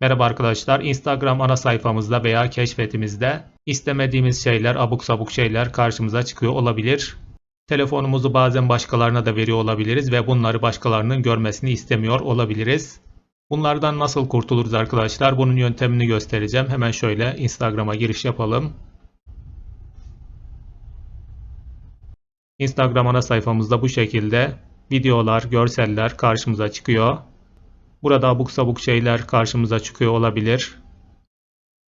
Merhaba arkadaşlar. Instagram ana sayfamızda veya keşfetimizde istemediğimiz şeyler, abuk sabuk şeyler karşımıza çıkıyor olabilir. Telefonumuzu bazen başkalarına da veriyor olabiliriz ve bunları başkalarının görmesini istemiyor olabiliriz. Bunlardan nasıl kurtuluruz arkadaşlar? Bunun yöntemini göstereceğim. Hemen şöyle Instagram'a giriş yapalım. Instagram ana sayfamızda bu şekilde videolar, görseller karşımıza çıkıyor. Burada abuk sabuk şeyler karşımıza çıkıyor olabilir.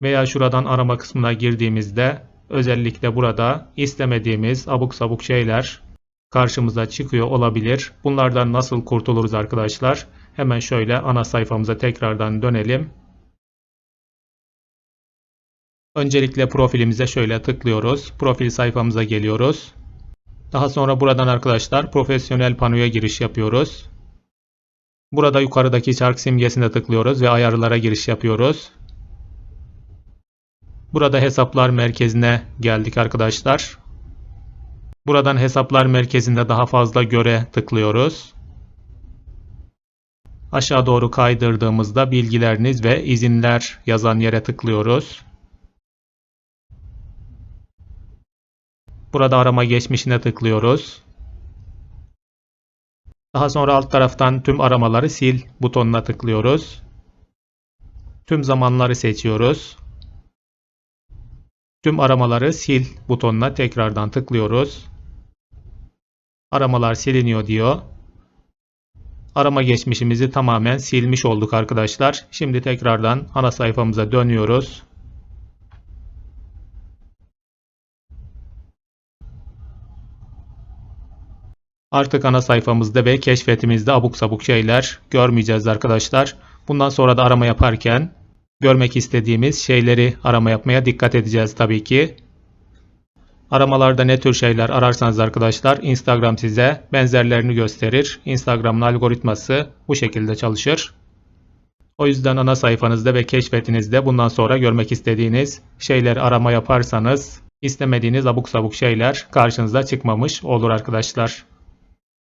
Veya şuradan arama kısmına girdiğimizde özellikle burada istemediğimiz abuk sabuk şeyler karşımıza çıkıyor olabilir. Bunlardan nasıl kurtuluruz arkadaşlar? Hemen şöyle ana sayfamıza tekrardan dönelim. Öncelikle profilimize şöyle tıklıyoruz. Profil sayfamıza geliyoruz. Daha sonra buradan arkadaşlar profesyonel panoya giriş yapıyoruz. Burada yukarıdaki çark simgesine tıklıyoruz ve ayarlara giriş yapıyoruz. Burada hesaplar merkezine geldik arkadaşlar. Buradan hesaplar merkezinde daha fazla göre tıklıyoruz. Aşağı doğru kaydırdığımızda bilgileriniz ve izinler yazan yere tıklıyoruz. Burada arama geçmişine tıklıyoruz. Daha sonra alt taraftan tüm aramaları sil butonuna tıklıyoruz. Tüm zamanları seçiyoruz. Tüm aramaları sil butonuna tekrardan tıklıyoruz. Aramalar siliniyor diyor. Arama geçmişimizi tamamen silmiş olduk arkadaşlar. Şimdi tekrardan ana sayfamıza dönüyoruz. Artık ana sayfamızda ve keşfetimizde abuk sabuk şeyler görmeyeceğiz arkadaşlar. Bundan sonra da arama yaparken görmek istediğimiz şeyleri arama yapmaya dikkat edeceğiz tabii ki. Aramalarda ne tür şeyler ararsanız arkadaşlar Instagram size benzerlerini gösterir. Instagram'ın algoritması bu şekilde çalışır. O yüzden ana sayfanızda ve keşfetinizde bundan sonra görmek istediğiniz şeyleri arama yaparsanız istemediğiniz abuk sabuk şeyler karşınıza çıkmamış olur arkadaşlar.